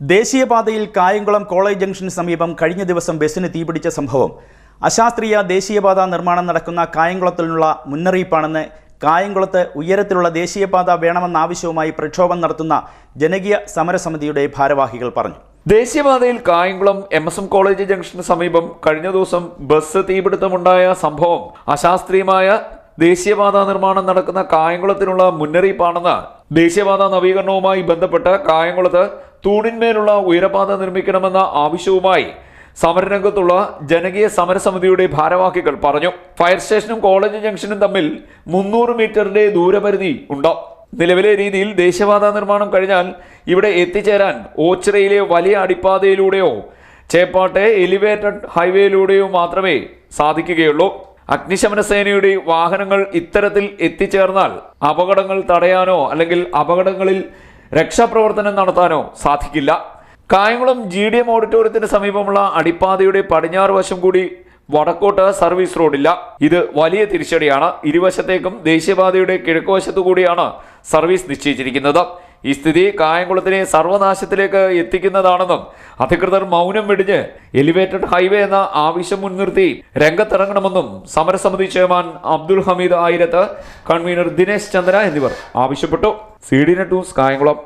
ദേശീയപാതയിൽ കായംകുളം കോളേജ് ജംഗ്ഷന് സമീപം കഴിഞ്ഞ ദിവസം ബസ്സിന് തീപിടിച്ച സംഭവം. അശാസ്ത്രീയ ദേശീയപാത നിർമ്മാണം നടക്കുന്ന കായംകുളത്തിനുള്ള മുന്നറിയിപ്പാണെന്ന് കായംകുളത്ത് ഉയരത്തിലുള്ള ദേശീയപാത വേണമെന്ന ആവശ്യവുമായി പ്രക്ഷോഭം നടത്തുന്ന ജനകീയ സമരസമിതിയുടെ ഭാരവാഹികൾ പറഞ്ഞു. ദേശീയപാതയിൽ Kayamkulam M S M college junction സമീപം കഴിഞ്ഞ ദിവസം ബസ് തീപിടുത്തമുണ്ടായ സംഭവം. അശാസ്ത്രീയമായ ദേശീയപാത നിർമ്മാണം നടക്കുന്ന കായംകുളത്തിനുള്ള മുന്നറിയിപ്പാണെന്ന് ദേശീയപാത നവീകരണവുമായി ബന്ധപ്പെട്ട് കായംകുളത്ത് തൂണിന്മേലുള്ള ഉയരപാത നിർമ്മിക്കണമെന്ന ആവശ്യവുമായി സമരരംഗത്തുള്ള ജനകീയ സമരസമിതിയുടെ ഭാരവാഹികൾ പറഞ്ഞു. ഫയർ സ്റ്റേഷനും കോളേജ് ജംഗ്ഷനും തമ്മിൽ മുന്നൂറ് മീറ്ററിന്റെ ദൂരപരിധി ഉണ്ട്. നിലവിലെ രീതിയിൽ ദേശീയപാത നിർമ്മാണം കഴിഞ്ഞാൽ ഇവിടെ എത്തിച്ചേരാൻ ഓച്ചിറയിലെ വലിയ അടിപ്പാതയിലൂടെയോ ചേപ്പാട്ടെ എലിവേറ്റഡ് ഹൈവേയിലൂടെയോ മാത്രമേ സാധിക്കുകയുള്ളൂ. അഗ്നിശമന സേനയുടെ വാഹനങ്ങൾ ഇത്തരത്തിൽ എത്തിച്ചേർന്നാൽ അപകടങ്ങൾ തടയാനോ അല്ലെങ്കിൽ അപകടങ്ങളിൽ രക്ഷാപ്രവർത്തനം നടത്താനോ സാധിക്കില്ല. കായംകുളം ജി ഡി എം ഓഡിറ്റോറിയത്തിന് സമീപമുള്ള അടിപ്പാതയുടെ പടിഞ്ഞാറ് വശം കൂടി വടക്കോട്ട് സർവീസ് റോഡില്ല. ഇത് വലിയ തിരിച്ചടിയാണ്. ഇരുവശത്തേക്കും ദേശീയപാതയുടെ കിഴക്കുവശത്തു കൂടിയാണ് സർവീസ് നിശ്ചയിച്ചിരിക്കുന്നത്. ഈ സ്ഥിതി കായംകുളത്തിനെ സർവനാശത്തിലേക്ക് എത്തിക്കുന്നതാണെന്നും അധികൃതർ മൗനം വെടിഞ്ഞ് എലിവേറ്റഡ് ഹൈവേ എന്ന ആവശ്യം മുൻനിർത്തി രംഗത്തിറങ്ങണമെന്നും സമരസമിതി ചെയർമാൻ അബ്ദുൽ ഹമീദ് ആയിരത്ത് കൺവീനർ ദിനേശ് ചന്ദ്ര എന്നിവർ ആവശ്യപ്പെട്ടു. C D net news Kayamkulam.